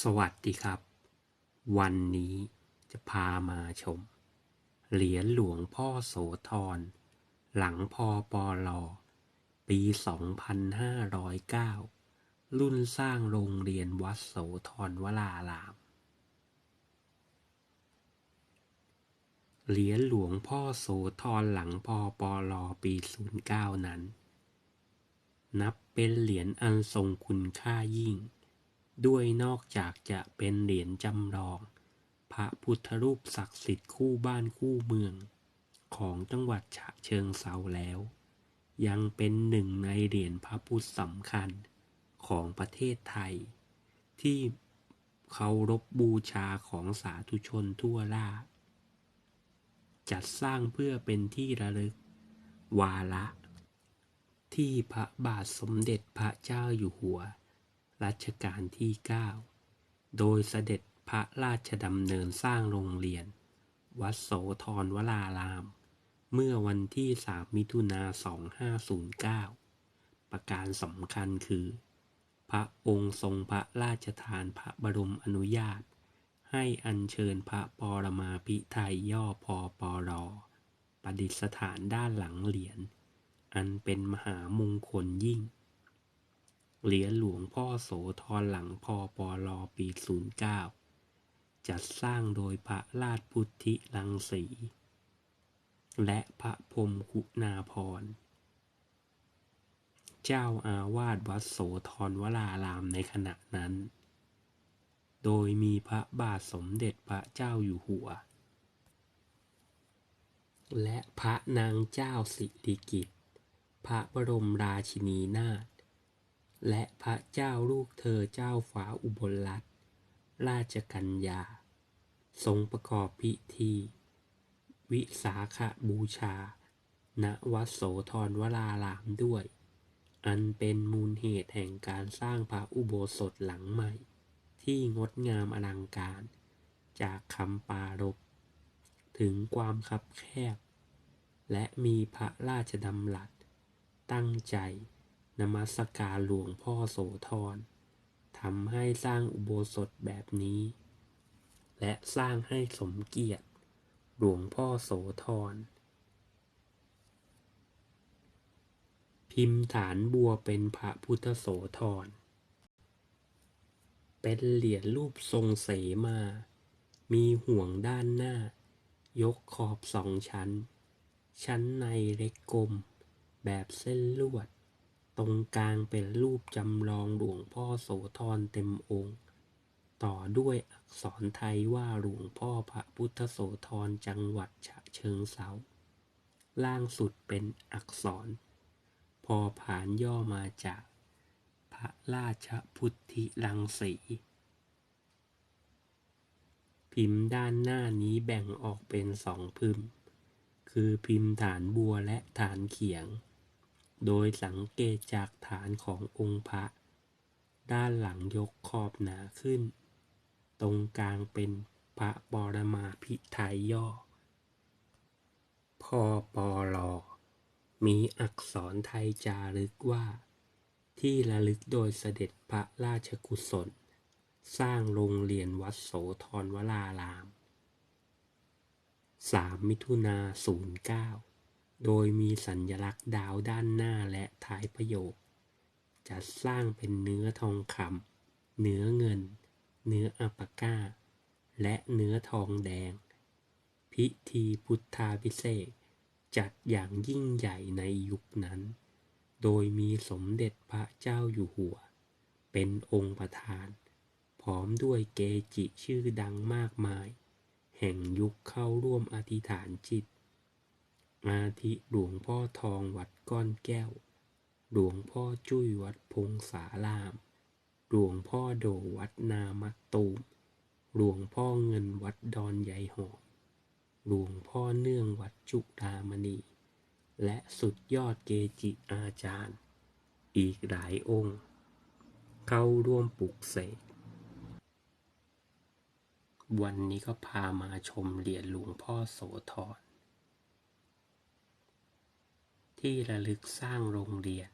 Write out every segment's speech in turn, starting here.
สวัสดีครับ วันนี้จะพามาชม เหรียญหลวงพ่อโสธร หลังพอปอลอปี 2509 รุ่นสร้างโรงเรียนวัดโสธรวราราม เหรียญหลวงพ่อโสธรหลังพอปอลอปี 09 นั้น นับเป็นเหรียญอันทรงคุณค่ายิ่ง ด้วยนอกจากจะเป็นเหรียญจำลอง พระพุทธรูปศักดิ์สิทธิ์คู่บ้านคู่เมือง ของจังหวัดฉะเชิงเซาแล้ว ยังเป็นหนึ่งในเหรียญพระพุทธสำคัญของประเทศไทย ที่เคารพบูชาของสาธุชนทั่วราชจัดสร้างเพื่อเป็นที่ระลึก วาระ ที่พระบาทสมเด็จพระเจ้าอยู่หัว รัชกาลที่ 9 โดยเสด็จพระราชดำเนินสร้างโรงเรียน วัดโสธรวราราม เมื่อวันที่ 3 มิถุนา 2509 ประการสำคัญคือ พระองค์ทรงพระราชทานพระบรมอนุญาต ให้อัญเชิญพระปรมาภิไธยย่อพอปอรอประดิษฐานด้านหลังเหรียญ อันเป็นมหามงคลยิ่ง เหรียญหลวงพ่อโสธรหลังพอปอลอปี 09 จัดสร้างโดยพระราชพุทธิรังสี และพระพรมคุณาภรเจ้าอาวาสวัดโสธรวรารามในขณะนั้น โดยมีพระบาทสมเด็จพระเจ้าอยู่หัว และพระนางเจ้าสิริกิติ์พระบรมราชินีนาถ และพระเจ้าลูกเธอเจ้าฟ้าอุบลรัตนราชกัญญา ทรงประกอบพิธี วิสาขบูชา ณวัดโสธรวรารามด้วย อันเป็นมูลเหตุแห่งการสร้างพระอุโบสถหลังใหม่ ที่งดงามอลังการ จากคำปารภถึงความคับแคบ และมีพระราชดำรัส ตั้งใจ นมัสการหลวงพ่อโสธรทำให้สร้างอุโบสถแบบนี้ และสร้างให้สมเกียรติหลวงพ่อโสธร พิมพ์ฐานบัวเป็นพระพุทธโสธร เป็นเหรียญรูปทรงเสมา มีห่วงด้านหน้า ยกขอบสองชั้น ชั้นในเล็กกลม แบบเส้นลวด ตรงกลางเป็นรูปจำลองหลวงพ่อโสธรเต็มองค์ ต่อด้วยอักษรไทยว่าหลวงพ่อพระพุทธโสธรจังหวัดฉะเชิงเทราล่างสุดเป็นอักษร พอผานย่อมาจาก พระราชพุทธิรังสี พิมพ์ด้านหน้านี้แบ่งออกเป็นสองพิมพ์ คือพิมพ์ฐานบัวและฐานเขียง โดยสังเกตจากฐานขององค์พระ ด้านหลังยกขอบหนาขึ้น ตรงกลางเป็นพระปรมาภิไธยย่อ พอปอลอมีอักษรไทยจารึกว่า ที่ระลึกโดยเสด็จพระราชกุศล สร้างโรงเรียนวัดโสธรวราราม 3 มิถุนา09 โดยมีสัญลักษณ์ดาวด้านหน้าและท้ายประโยคจัดสร้างเป็นเนื้อทองคำเนื้อเงิน เนื้ออัปก้า และเนื้อทองแดง พิธีพุทธาพิเศษจัดอย่างยิ่งใหญ่ในยุคนั้น โดยมีสมเด็จพระเจ้าอยู่หัว เป็นองค์ประธาน พร้อมด้วยเกจิชื่อดังมากมาย แห่งยุคเข้าร่วมอธิษฐานจิต อาทิหลวงพ่อทองวัดก้อนแก้ว หลวงพ่อจุ้ยวัดพงสาราม หลวงพ่อโดวัดนามัตตูม หลวงพ่อเงินวัดดอนใหญ่หอม หลวงพ่อเนื่องวัดจุฬามณี และสุดยอดเกจิอาจารย์ อีกหลายองค์ เข้าร่วมปลุกเสกวันนี้ก็พามาชมเหรียญหลวงพ่อโสธร ที่ระลึกสร้างโรงเรียน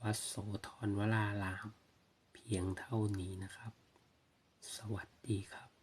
วัดโสธรวราราม เพียงเท่านี้นะครับ สวัสดีครับ